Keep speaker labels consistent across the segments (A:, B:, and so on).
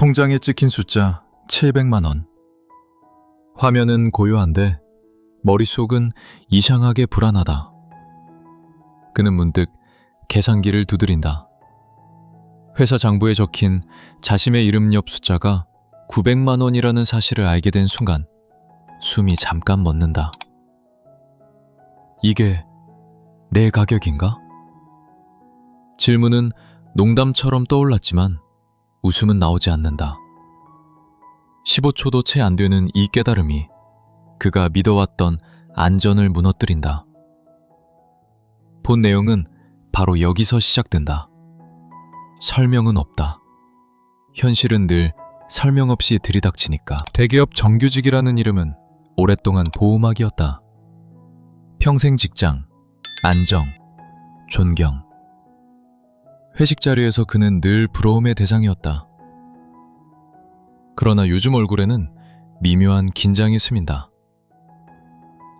A: 통장에 찍힌 숫자 700만 원. 화면은 고요한데 머릿속은 이상하게 불안하다. 그는 문득 계산기를 두드린다. 회사 장부에 적힌 자신의 이름 옆 숫자가 900만 원이라는 사실을 알게 된 순간 숨이 잠깐 멎는다. 이게 내 가격인가? 질문은 농담처럼 떠올랐지만 웃음은 나오지 않는다. 15초도 채 안 되는 이 깨달음이 그가 믿어왔던 안전을 무너뜨린다. 본 내용은 바로 여기서 시작된다. 설명은 없다. 현실은 늘 설명 없이 들이닥치니까. 대기업 정규직이라는 이름은 오랫동안 보호막이었다. 평생 직장, 안정, 존경. 회식 자리에서 그는 늘 부러움의 대상이었다. 그러나 요즘 얼굴에는 미묘한 긴장이 스민다.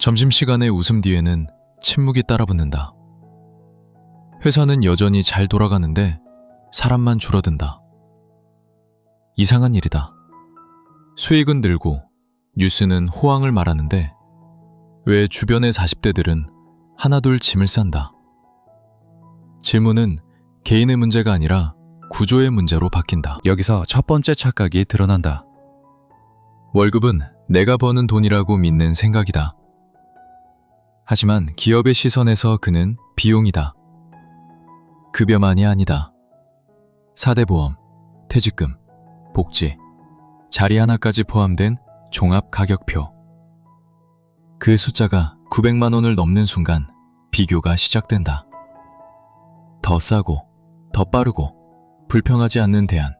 A: 점심시간의 웃음 뒤에는 침묵이 따라붙는다. 회사는 여전히 잘 돌아가는데 사람만 줄어든다. 이상한 일이다. 수익은 늘고 뉴스는 호황을 말하는데 왜 주변의 40대들은 하나둘 짐을 싼다. 질문은 개인의 문제가 아니라 구조의 문제로 바뀐다.
B: 여기서 첫 번째 착각이 드러난다.
A: 월급은 내가 버는 돈이라고 믿는 생각이다. 하지만 기업의 시선에서 그는 비용이다. 급여만이 아니다. 사대보험, 퇴직금, 복지, 자리 하나까지 포함된 종합 가격표. 그 숫자가 900만 원을 넘는 순간 비교가 시작된다. 더 싸고, 더 빠르고, 불평하지 않는 대안.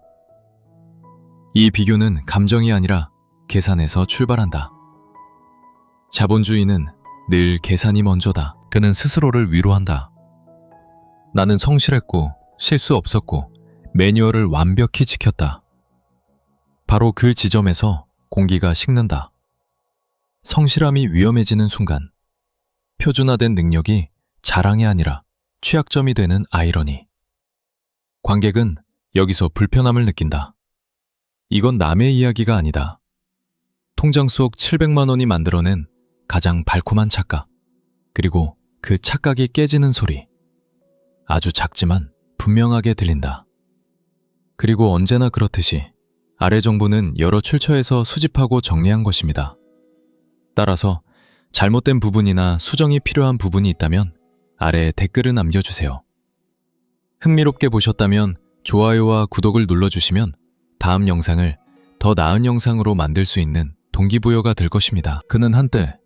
A: 이 비교는 감정이 아니라 계산에서 출발한다. 자본주의는 늘 계산이 먼저다.
B: 그는 스스로를 위로한다.
A: 나는 성실했고 실수 없었고 매뉴얼을 완벽히 지켰다. 바로 그 지점에서 공기가 식는다. 성실함이 위험해지는 순간 표준화된 능력이 자랑이 아니라 취약점이 되는 아이러니. 관객은 여기서 불편함을 느낀다. 이건 남의 이야기가 아니다. 통장 속 700만 원이 만들어낸 가장 달콤한 착각. 그리고 그 착각이 깨지는 소리. 아주 작지만 분명하게 들린다. 그리고 언제나 그렇듯이 아래 정보는 여러 출처에서 수집하고 정리한 것입니다. 따라서 잘못된 부분이나 수정이 필요한 부분이 있다면 아래에 댓글을 남겨주세요. 흥미롭게 보셨다면 좋아요와 구독을 눌러주시면 다음 영상을 더 나은 영상으로 만들 수 있는 동기부여가 될 것입니다. 그는 한때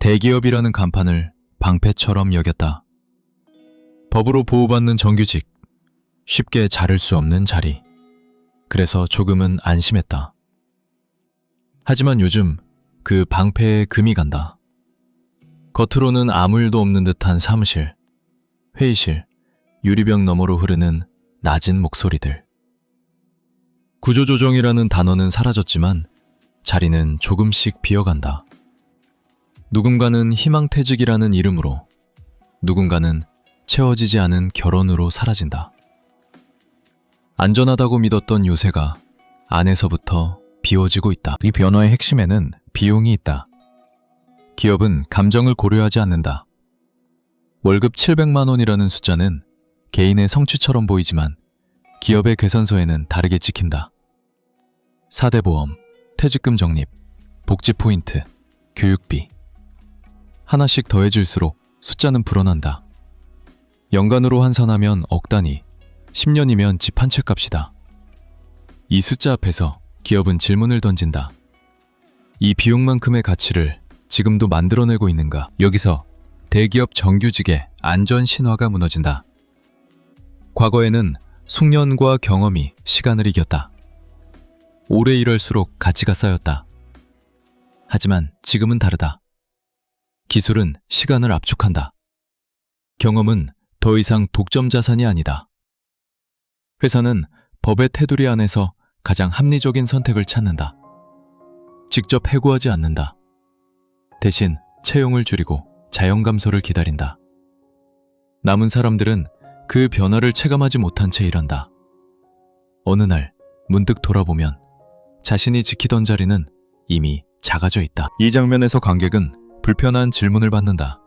A: 대기업이라는 간판을 방패처럼 여겼다. 법으로 보호받는 정규직, 쉽게 자를 수 없는 자리. 그래서 조금은 안심했다. 하지만 요즘 그 방패에 금이 간다. 겉으로는 아무 일도 없는 듯한 사무실, 회의실, 유리병 너머로 흐르는 낮은 목소리들. 구조조정이라는 단어는 사라졌지만 자리는 조금씩 비어간다. 누군가는 희망퇴직이라는 이름으로, 누군가는 채워지지 않은 결혼으로 사라진다. 안전하다고 믿었던 요새가 안에서부터 비워지고 있다.
B: 이 변화의 핵심에는
A: 비용이 있다. 기업은 감정을 고려하지 않는다. 월급 700만 원이라는 숫자는 개인의 성취처럼 보이지만 기업의 계산서에는 다르게 찍힌다. 4대 보험, 퇴직금 적립, 복지 포인트, 교육비. 하나씩 더해질수록 숫자는 불어난다. 연간으로 환산하면 억 단위, 10년이면 집 한 채 값이다. 이 숫자 앞에서 기업은 질문을 던진다. 이 비용만큼의 가치를 지금도 만들어내고 있는가? 여기서 대기업 정규직의 안전 신화가 무너진다. 과거에는 숙련과 경험이 시간을 이겼다. 오래 일할수록 가치가 쌓였다. 하지만 지금은 다르다. 기술은 시간을 압축한다. 경험은 더 이상 독점 자산이 아니다. 회사는 법의 테두리 안에서 가장 합리적인 선택을 찾는다. 직접 해고하지 않는다. 대신 채용을 줄이고 자연 감소를 기다린다. 남은 사람들은 그 변화를 체감하지 못한 채 일한다. 어느 날 문득 돌아보면 자신이 지키던 자리는 이미 작아져 있다.
B: 이 장면에서 관객은 불편한 질문을 받는다.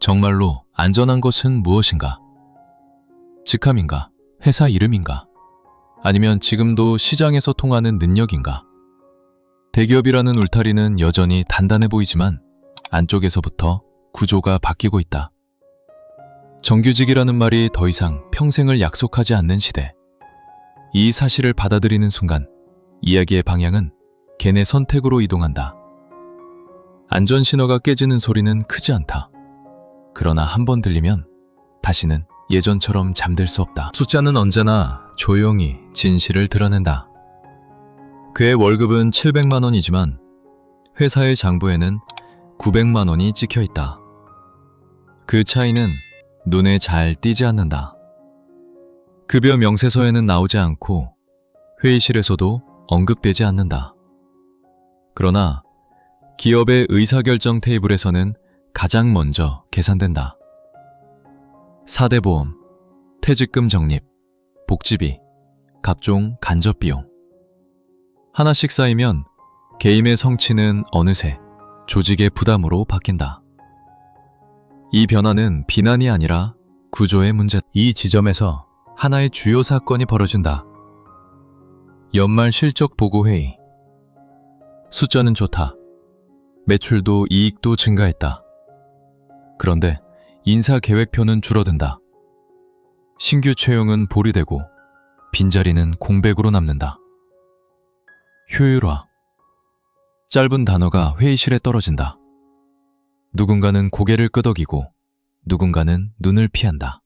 A: 정말로 안전한 것은 무엇인가? 직함인가? 회사 이름인가? 아니면 지금도 시장에서 통하는 능력인가? 대기업이라는 울타리는 여전히 단단해 보이지만 안쪽에서부터 구조가 바뀌고 있다. 정규직이라는 말이 더 이상 평생을 약속하지 않는 시대. 이 사실을 받아들이는 순간 이야기의 방향은 걔네 선택으로 이동한다. 안전 신호가 깨지는 소리는 크지 않다. 그러나 한 번 들리면 다시는 예전처럼 잠들 수 없다. 숫자는 언제나 조용히 진실을 드러낸다. 그의 월급은 700만 원이지만 회사의 장부에는 900만 원이 찍혀 있다. 그 차이는 눈에 잘 띄지 않는다. 급여 명세서에는 나오지 않고 회의실에서도 언급되지 않는다. 그러나 기업의 의사결정 테이블에서는 가장 먼저 계산된다. 사대보험, 퇴직금 적립, 복지비, 각종 간접비용. 하나씩 쌓이면 개인의 성취는 어느새 조직의 부담으로 바뀐다. 이 변화는 비난이 아니라 구조의 문제. 이 지점에서 하나의 주요 사건이 벌어진다. 연말 실적 보고 회의. 숫자는 좋다. 매출도 이익도 증가했다. 그런데 인사 계획표는 줄어든다. 신규 채용은 보류되고 빈자리는 공백으로 남는다. 효율화. 짧은 단어가 회의실에 떨어진다. 누군가는 고개를 끄덕이고 누군가는 눈을 피한다.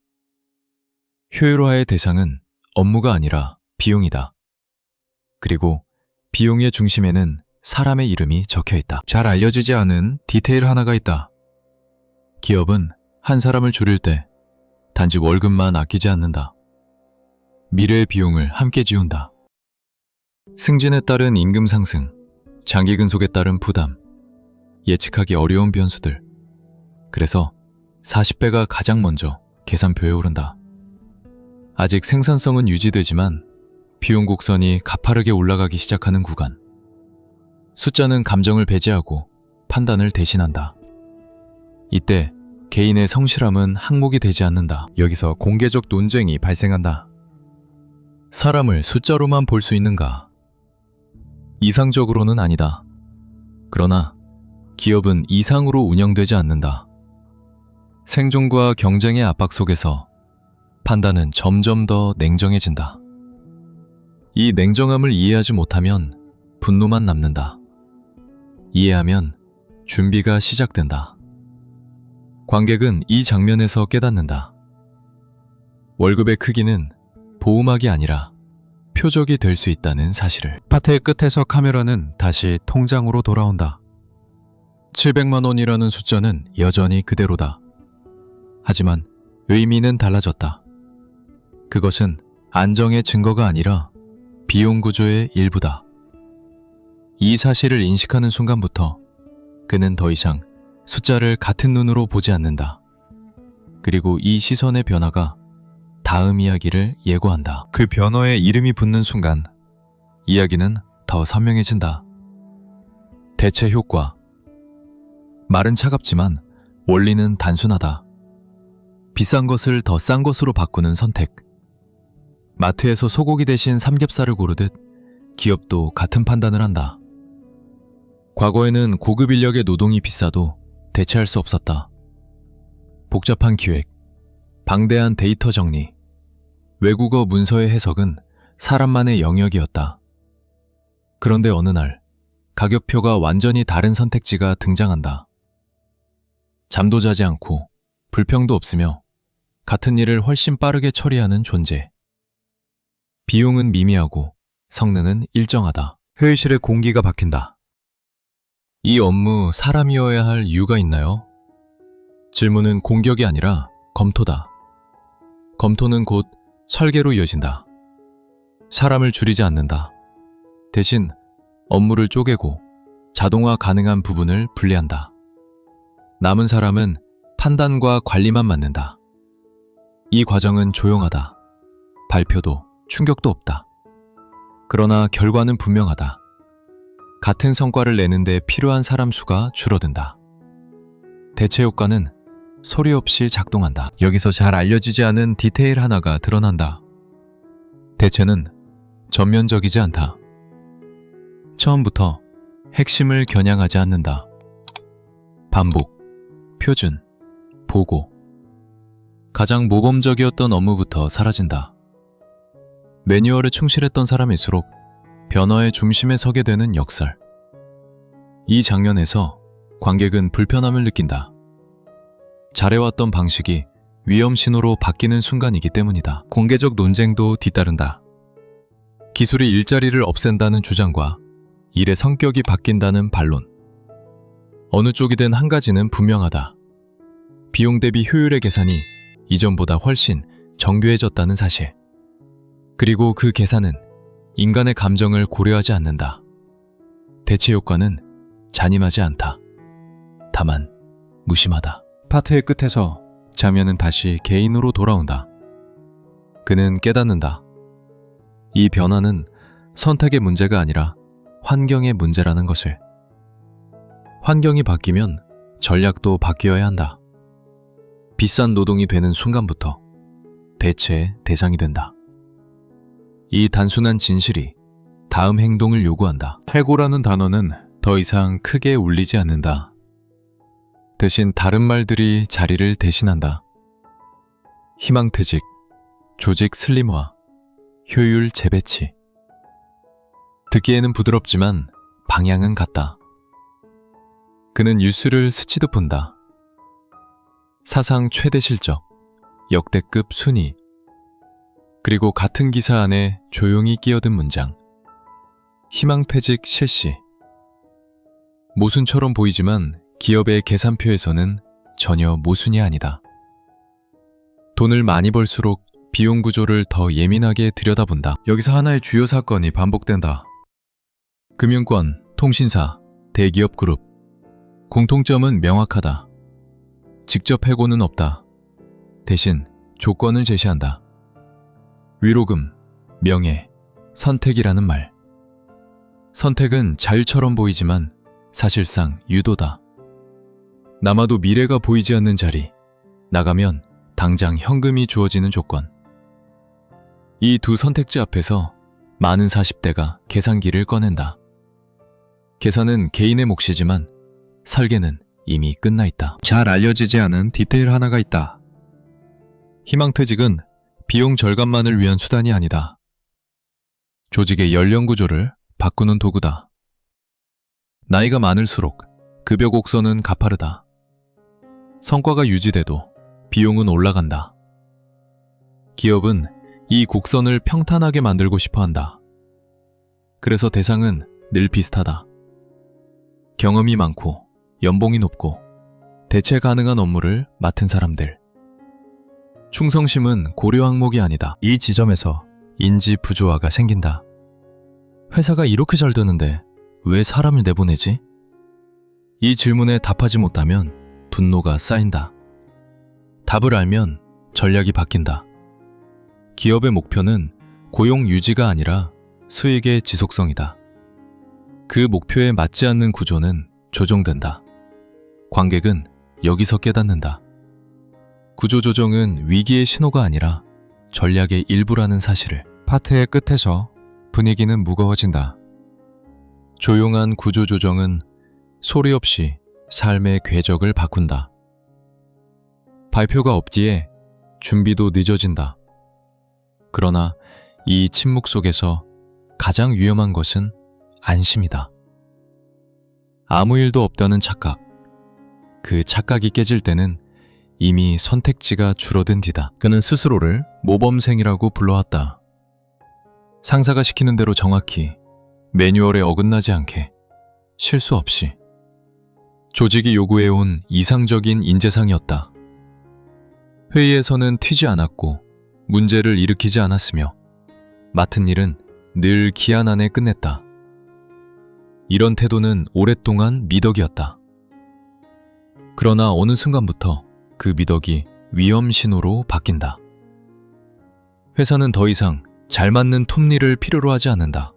A: 효율화의 대상은 업무가 아니라 비용이다. 그리고 비용의 중심에는 사람의 이름이 적혀 있다. 잘 알려지지 않은 디테일 하나가 있다. 기업은 한 사람을 줄일 때 단지 월급만 아끼지 않는다. 미래의 비용을 함께 지운다. 승진에 따른 임금 상승, 장기 근속에 따른 부담, 예측하기 어려운 변수들. 그래서 40배가 가장 먼저 계산표에 오른다. 아직 생산성은 유지되지만 비용 곡선이 가파르게 올라가기 시작하는 구간. 숫자는 감정을 배제하고 판단을 대신한다. 이때 개인의 성실함은 항목이 되지 않는다.
B: 여기서 공개적 논쟁이 발생한다.
A: 사람을 숫자로만 볼 수 있는가? 이상적으로는 아니다. 그러나 기업은 이상으로 운영되지 않는다. 생존과 경쟁의 압박 속에서 판단은 점점 더 냉정해진다. 이 냉정함을 이해하지 못하면 분노만 남는다. 이해하면 준비가 시작된다. 관객은 이 장면에서 깨닫는다. 월급의 크기는 보호막이 아니라 표적이 될 수 있다는 사실을.
B: 파트의 끝에서 카메라는 다시 통장으로 돌아온다.
A: 700만 원이라는 숫자는 여전히 그대로다. 하지만 의미는 달라졌다. 그것은 안정의 증거가 아니라 비용 구조의 일부다. 이 사실을 인식하는 순간부터 그는 더 이상 숫자를 같은 눈으로 보지 않는다. 그리고 이 시선의 변화가 다음 이야기를 예고한다.
B: 그 변호에 이름이 붙는 순간
A: 이야기는 더 선명해진다. 대체 효과. 말은 차갑지만 원리는 단순하다. 비싼 것을 더 싼 것으로 바꾸는 선택. 마트에서 소고기 대신 삼겹살을 고르듯 기업도 같은 판단을 한다. 과거에는 고급 인력의 노동이 비싸도 대체할 수 없었다. 복잡한 기획, 방대한 데이터 정리, 외국어 문서의 해석은 사람만의 영역이었다. 그런데 어느 날 가격표가 완전히 다른 선택지가 등장한다. 잠도 자지 않고 불평도 없으며 같은 일을 훨씬 빠르게 처리하는 존재. 비용은 미미하고 성능은 일정하다.
B: 회의실의 공기가 바뀐다.
A: 이 업무 사람이어야 할 이유가 있나요? 질문은 공격이 아니라 검토다. 검토는 곧 설계로 이어진다. 사람을 줄이지 않는다. 대신 업무를 쪼개고 자동화 가능한 부분을 분리한다. 남은 사람은 판단과 관리만 맡는다. 이 과정은 조용하다. 발표도 충격도 없다. 그러나 결과는 분명하다. 같은 성과를 내는데 필요한 사람 수가 줄어든다. 대체 효과는 소리 없이 작동한다. 여기서 잘 알려지지 않은 디테일 하나가 드러난다. 대체는 전면적이지 않다. 처음부터 핵심을 겨냥하지 않는다. 반복, 표준, 보고. 가장 모범적이었던 업무부터 사라진다. 매뉴얼에 충실했던 사람일수록 변화의 중심에 서게 되는 역설. 이 장면에서 관객은 불편함을 느낀다. 잘해왔던 방식이 위험 신호로 바뀌는 순간이기 때문이다. 공개적 논쟁도 뒤따른다. 기술이 일자리를 없앤다는 주장과 일의 성격이 바뀐다는 반론. 어느 쪽이든 한 가지는 분명하다. 비용 대비 효율의 계산이 이전보다 훨씬 정교해졌다는 사실. 그리고 그 계산은 인간의 감정을 고려하지 않는다. 대체 효과는 잔인하지 않다. 다만 무심하다. 파트의 끝에서 자면은 다시 개인으로 돌아온다. 그는 깨닫는다. 이 변화는 선택의 문제가 아니라 환경의 문제라는 것을. 환경이 바뀌면 전략도 바뀌어야 한다. 비싼 노동이 되는 순간부터 대체의 대상이 된다. 이 단순한 진실이 다음 행동을 요구한다. 해고라는 단어는 더 이상 크게 울리지 않는다. 대신 다른 말들이 자리를 대신한다. 희망퇴직, 조직 슬림화, 효율 재배치. 듣기에는 부드럽지만 방향은 같다. 그는 뉴스를 스치듯 본다. 사상 최대 실적, 역대급 순위, 그리고 같은 기사 안에 조용히 끼어든 문장. 희망퇴직 실시. 모순처럼 보이지만 기업의 계산표에서는 전혀 모순이 아니다. 돈을 많이 벌수록 비용 구조를 더 예민하게 들여다본다. 여기서 하나의 주요 사건이 반복된다. 금융권, 통신사, 대기업 그룹. 공통점은 명확하다. 직접 해고는 없다. 대신 조건을 제시한다. 위로금, 명예, 선택이라는 말. 선택은 자율처럼 보이지만 사실상 유도다. 남아도 미래가 보이지 않는 자리, 나가면 당장 현금이 주어지는 조건. 이 두 선택지 앞에서 많은 40대가 계산기를 꺼낸다. 계산은 개인의 몫이지만 설계는 이미 끝나 있다.
B: 잘 알려지지 않은 디테일 하나가 있다.
A: 희망퇴직은 비용 절감만을 위한 수단이 아니다. 조직의 연령 구조를 바꾸는 도구다. 나이가 많을수록 급여 곡선은 가파르다. 성과가 유지돼도 비용은 올라간다. 기업은 이 곡선을 평탄하게 만들고 싶어 한다. 그래서 대상은 늘 비슷하다. 경험이 많고 연봉이 높고 대체 가능한 업무를 맡은 사람들. 충성심은 고려 항목이 아니다. 이 지점에서 인지 부조화가 생긴다. 회사가 이렇게 잘 되는데 왜 사람을 내보내지? 이 질문에 답하지 못하면 분노가 쌓인다. 답을 알면 전략이 바뀐다. 기업의 목표는 고용 유지가 아니라 수익의 지속성이다. 그 목표에 맞지 않는 구조는 조정된다. 관객은 여기서 깨닫는다. 구조조정은 위기의 신호가 아니라 전략의 일부라는 사실을. 파트의 끝에서 분위기는 무거워진다. 조용한 구조조정은 소리 없이 삶의 궤적을 바꾼다. 발표가 없기에 준비도 늦어진다. 그러나 이 침묵 속에서 가장 위험한 것은 안심이다. 아무 일도 없다는 착각. 그 착각이 깨질 때는 이미 선택지가 줄어든 뒤다. 그는 스스로를 모범생이라고 불러왔다. 상사가 시키는 대로 정확히, 매뉴얼에 어긋나지 않게, 실수 없이. 조직이 요구해온 이상적인 인재상이었다. 회의에서는 튀지 않았고, 문제를 일으키지 않았으며, 맡은 일은 늘 기한 안에 끝냈다. 이런 태도는 오랫동안 미덕이었다. 그러나 어느 순간부터 그 미덕이 위험 신호로 바뀐다. 회사는 더 이상 잘 맞는 톱니를 필요로 하지 않는다.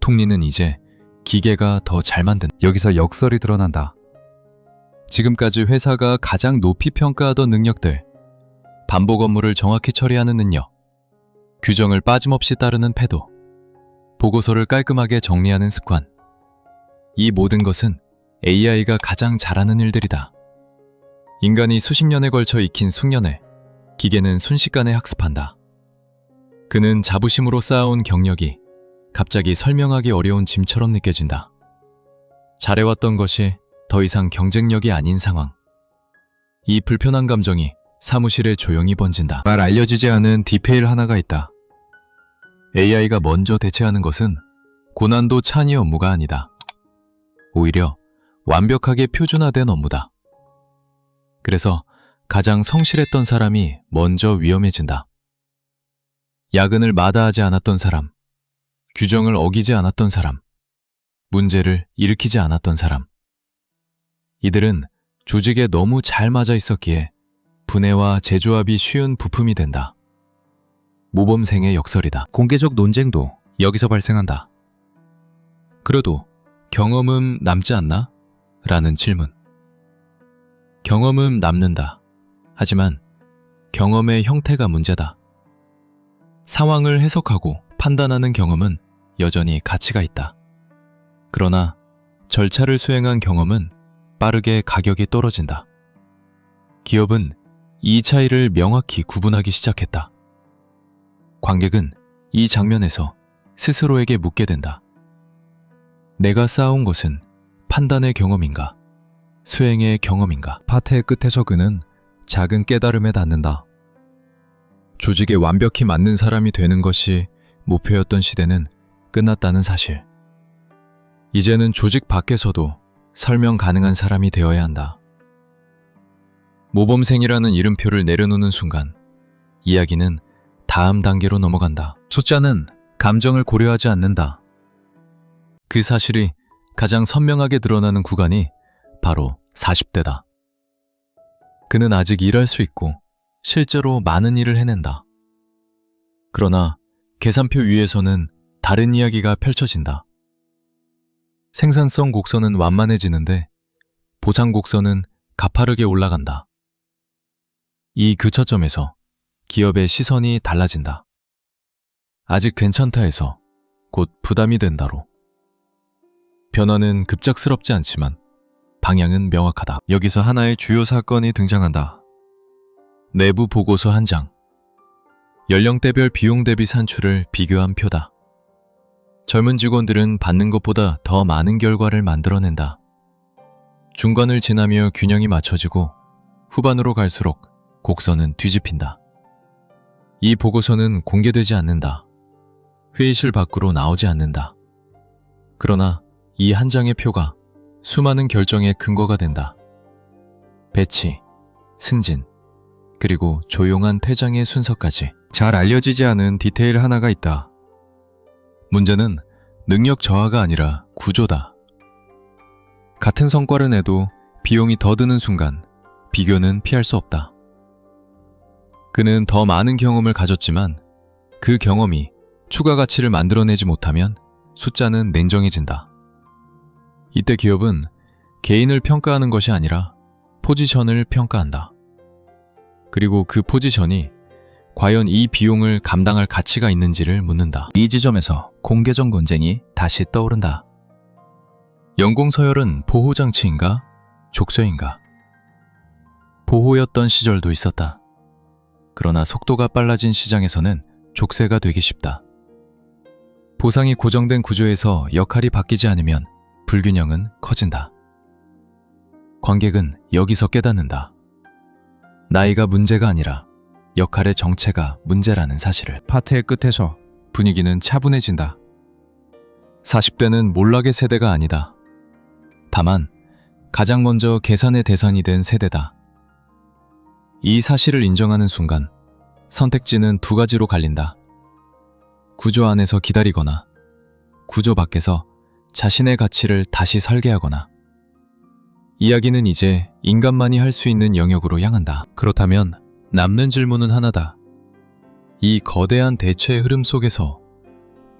A: 통리는 이제 기계가 더 잘 만든
B: 여기서 역설이 드러난다.
A: 지금까지 회사가 가장 높이 평가하던 능력들 반복 업무를 정확히 처리하는 능력 규정을 빠짐없이 따르는 태도 보고서를 깔끔하게 정리하는 습관 이 모든 것은 AI가 가장 잘하는 일들이다. 인간이 수십 년에 걸쳐 익힌 숙련을 기계는 순식간에 학습한다. 그는 자부심으로 쌓아온 경력이 갑자기 설명하기 어려운 짐처럼 느껴진다. 잘해왔던 것이 더 이상 경쟁력이 아닌 상황. 이 불편한 감정이 사무실에 조용히 번진다.
B: 말 알려지지 않은 디테일 하나가 있다.
A: AI가 먼저 대체하는 것은 고난도 찬이 업무가 아니다. 오히려 완벽하게 표준화된 업무다. 그래서 가장 성실했던 사람이 먼저 위험해진다. 야근을 마다하지 않았던 사람, 규정을 어기지 않았던 사람, 문제를 일으키지 않았던 사람. 이들은 조직에 너무 잘 맞아 있었기에 분해와 재조합이 쉬운 부품이 된다. 모범생의 역설이다.
B: 공개적 논쟁도 여기서 발생한다.
A: 그래도 경험은 남지 않나? 라는 질문. 경험은 남는다. 하지만 경험의 형태가 문제다. 상황을 해석하고 판단하는 경험은 여전히 가치가 있다. 그러나 절차를 수행한 경험은 빠르게 가격이 떨어진다. 기업은 이 차이를 명확히 구분하기 시작했다. 관객은 이 장면에서 스스로에게 묻게 된다. 내가 쌓아온 것은 판단의 경험인가? 수행의 경험인가?
B: 파트의 끝에서 그는 작은 깨달음에 닿는다.
A: 조직에 완벽히 맞는 사람이 되는 것이 목표였던 시대는 끝났다는 사실. 이제는 조직 밖에서도 설명 가능한 사람이 되어야 한다. 모범생이라는 이름표를 내려놓는 순간 이야기는 다음 단계로 넘어간다.
B: 숫자는 감정을 고려하지 않는다.
A: 그 사실이 가장 선명하게 드러나는 구간이 바로 40대다. 그는 아직 일할 수 있고 실제로 많은 일을 해낸다. 그러나 계산표 위에서는 다른 이야기가 펼쳐진다. 생산성 곡선은 완만해지는데 보상 곡선은 가파르게 올라간다. 이 교차점에서 기업의 시선이 달라진다. 아직 괜찮다에서 곧 부담이 된다로. 변화는 급작스럽지 않지만 방향은 명확하다.
B: 여기서 하나의 주요 사건이 등장한다.
A: 내부 보고서 한 장. 연령대별 비용 대비 산출을 비교한 표다. 젊은 직원들은 받는 것보다 더 많은 결과를 만들어낸다. 중간을 지나며 균형이 맞춰지고 후반으로 갈수록 곡선은 뒤집힌다. 이 보고서는 공개되지 않는다. 회의실 밖으로 나오지 않는다. 그러나 이 한 장의 표가 수많은 결정의 근거가 된다. 배치, 승진, 그리고 조용한 퇴장의 순서까지.
B: 잘 알려지지 않은 디테일 하나가 있다.
A: 문제는 능력 저하가 아니라 구조다. 같은 성과를 내도 비용이 더 드는 순간 비교는 피할 수 없다. 그는 더 많은 경험을 가졌지만 그 경험이 추가 가치를 만들어내지 못하면 숫자는 냉정해진다. 이때 기업은 개인을 평가하는 것이 아니라 포지션을 평가한다. 그리고 그 포지션이 과연 이 비용을 감당할 가치가 있는지를 묻는다.
B: 이 지점에서 공개적 논쟁이 다시 떠오른다.
A: 연공 서열은 보호장치인가? 족쇄인가? 보호였던 시절도 있었다. 그러나 속도가 빨라진 시장에서는 족쇄가 되기 쉽다. 보상이 고정된 구조에서 역할이 바뀌지 않으면 불균형은 커진다. 관객은 여기서 깨닫는다. 나이가 문제가 아니라 역할의 정체가 문제라는 사실을.
B: 파트의 끝에서
A: 분위기는 차분해진다. 40대는 몰락의 세대가 아니다. 다만 가장 먼저 계산의 대상이 된 세대다. 이 사실을 인정하는 순간 선택지는 두 가지로 갈린다. 구조 안에서 기다리거나 구조 밖에서 자신의 가치를 다시 설계하거나 이야기는 이제 인간만이 할 수 있는 영역으로 향한다. 그렇다면 남는 질문은 하나다. 이 거대한 대체의 흐름 속에서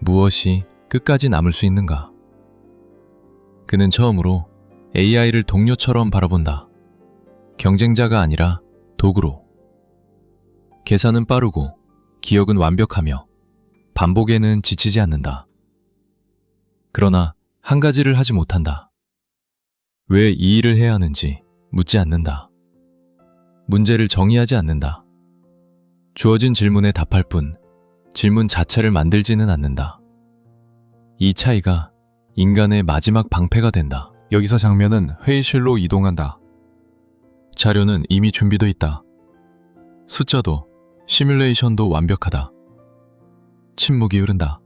A: 무엇이 끝까지 남을 수 있는가? 그는 처음으로 AI를 동료처럼 바라본다. 경쟁자가 아니라 도구로. 계산은 빠르고 기억은 완벽하며 반복에는 지치지 않는다. 그러나 한 가지를 하지 못한다. 왜 이 일을 해야 하는지 묻지 않는다. 문제를 정의하지 않는다. 주어진 질문에 답할 뿐 질문 자체를 만들지는 않는다. 이 차이가 인간의 마지막 방패가 된다.
C: 여기서 장면은 회의실로 이동한다.
A: 자료는 이미 준비돼 있다. 숫자도 시뮬레이션도 완벽하다. 침묵이 흐른다.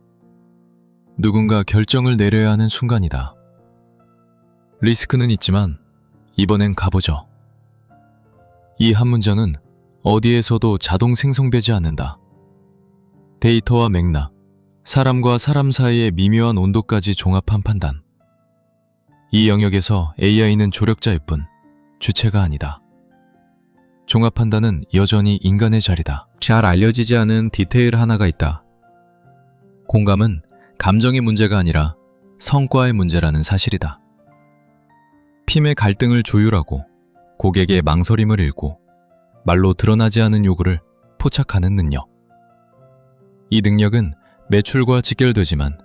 A: 누군가 결정을 내려야 하는 순간이다. 리스크는 있지만 이번엔 가보죠. 이 한 문장은 어디에서도 자동 생성되지 않는다. 데이터와 맥락, 사람과 사람 사이의 미묘한 온도까지 종합한 판단. 이 영역에서 AI는 조력자일 뿐 주체가 아니다. 종합 판단은 여전히 인간의 자리다.
B: 잘 알려지지 않은 디테일 하나가 있다.
A: 공감은 감정의 문제가 아니라 성과의 문제라는 사실이다. 팀의 갈등을 조율하고 고객의 망설임을 읽고 말로 드러나지 않은 요구를 포착하는 능력. 이 능력은 매출과 직결되지만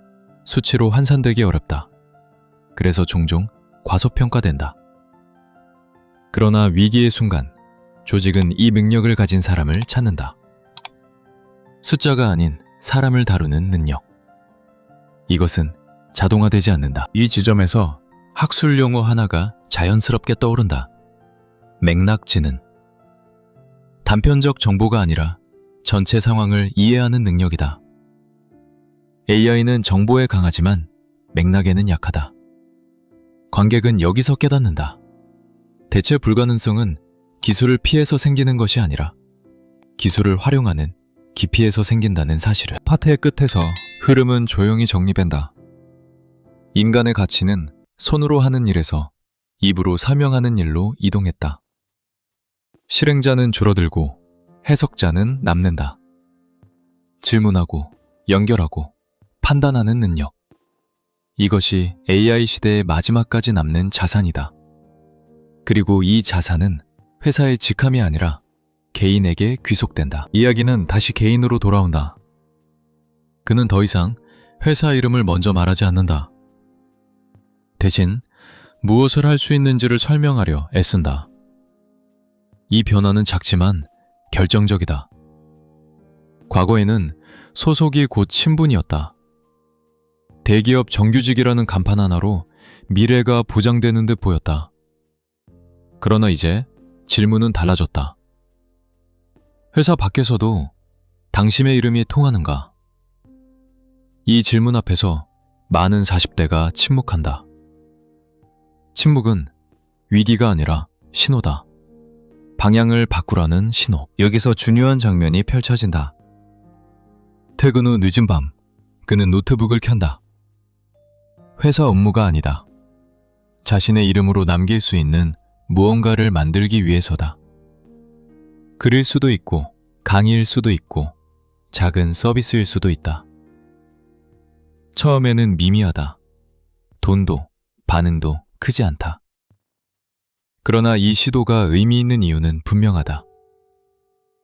A: 수치로 환산되기 어렵다. 그래서 종종 과소평가된다. 그러나 위기의 순간 조직은 이 능력을 가진 사람을 찾는다. 숫자가 아닌 사람을 다루는 능력. 이것은 자동화되지 않는다. 이 지점에서 학술 용어 하나가 자연스럽게 떠오른다. 맥락지능. 단편적 정보가 아니라 전체 상황을 이해하는 능력이다. AI는 정보에 강하지만 맥락에는 약하다. 관객은 여기서 깨닫는다. 대체 불가능성은 기술을 피해서 생기는 것이 아니라 기술을 활용하는 기피에서 생긴다는 사실을. 파트의 끝에서 흐름은 조용히 정리된다. 인간의 가치는 손으로 하는 일에서 입으로 사명하는 일로 이동했다. 실행자는 줄어들고 해석자는 남는다. 질문하고 연결하고 판단하는 능력. 이것이 AI 시대의 마지막까지 남는 자산이다. 그리고 이 자산은 회사의 직함이 아니라 개인에게 귀속된다. 이야기는 다시 개인으로 돌아온다. 그는 더 이상 회사 이름을 먼저 말하지 않는다. 대신 무엇을 할 수 있는지를 설명하려 애쓴다. 이 변화는 작지만 결정적이다. 과거에는 소속이 곧 신분이었다. 대기업 정규직이라는 간판 하나로 미래가 보장되는 듯 보였다. 그러나 이제 질문은 달라졌다. 회사 밖에서도 당신의 이름이 통하는가? 이 질문 앞에서 많은 40대가 침묵한다. 침묵은 위기가 아니라 신호다. 방향을 바꾸라는 신호. 여기서 중요한 장면이 펼쳐진다. 퇴근 후 늦은 밤, 그는 노트북을 켠다. 회사 업무가 아니다. 자신의 이름으로 남길 수 있는 무언가를 만들기 위해서다. 글일 수도 있고, 강의일 수도 있고, 작은 서비스일 수도 있다. 처음에는 미미하다. 돈도, 반응도 크지 않다. 그러나 이 시도가 의미 있는 이유는 분명하다.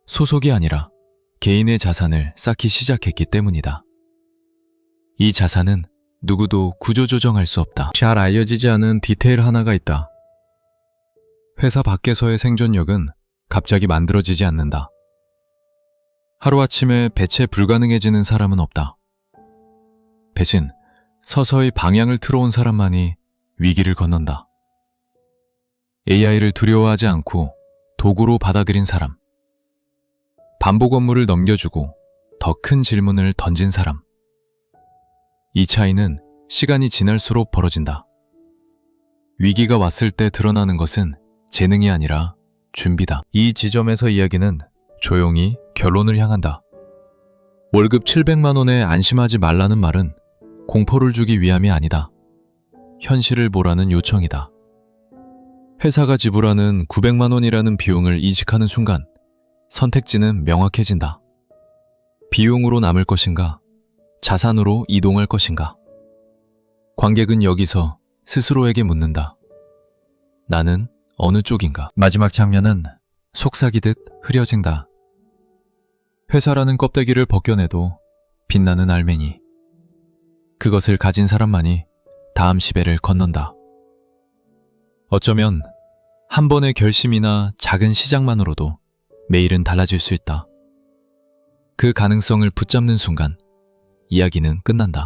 A: 소속이 아니라 개인의 자산을 쌓기 시작했기 때문이다. 이 자산은 누구도 구조조정할 수 없다.
B: 잘 알려지지 않은 디테일 하나가 있다.
A: 회사 밖에서의 생존력은 갑자기 만들어지지 않는다. 하루아침에 배체 불가능해지는 사람은 없다. 대신 서서히 방향을 틀어온 사람만이 위기를 건넌다. AI를 두려워하지 않고 도구로 받아들인 사람. 반복 업무를 넘겨주고 더 큰 질문을 던진 사람. 이 차이는 시간이 지날수록 벌어진다. 위기가 왔을 때 드러나는 것은 재능이 아니라 준비다. 이 지점에서 이야기는 조용히 결론을 향한다. 월급 700만 원에 안심하지 말라는 말은 공포를 주기 위함이 아니다. 현실을 보라는 요청이다. 회사가 지불하는 900만 원이라는 비용을 인식하는 순간 선택지는 명확해진다. 비용으로 남을 것인가? 자산으로 이동할 것인가? 관객은 여기서 스스로에게 묻는다. 나는 어느 쪽인가?
B: 마지막 장면은 속삭이듯 흐려진다.
A: 회사라는 껍데기를 벗겨내도 빛나는 알맹이. 그것을 가진 사람만이 다음 시대를 건넌다. 어쩌면 한 번의 결심이나 작은 시작만으로도 매일은 달라질 수 있다. 그 가능성을 붙잡는 순간 이야기는 끝난다.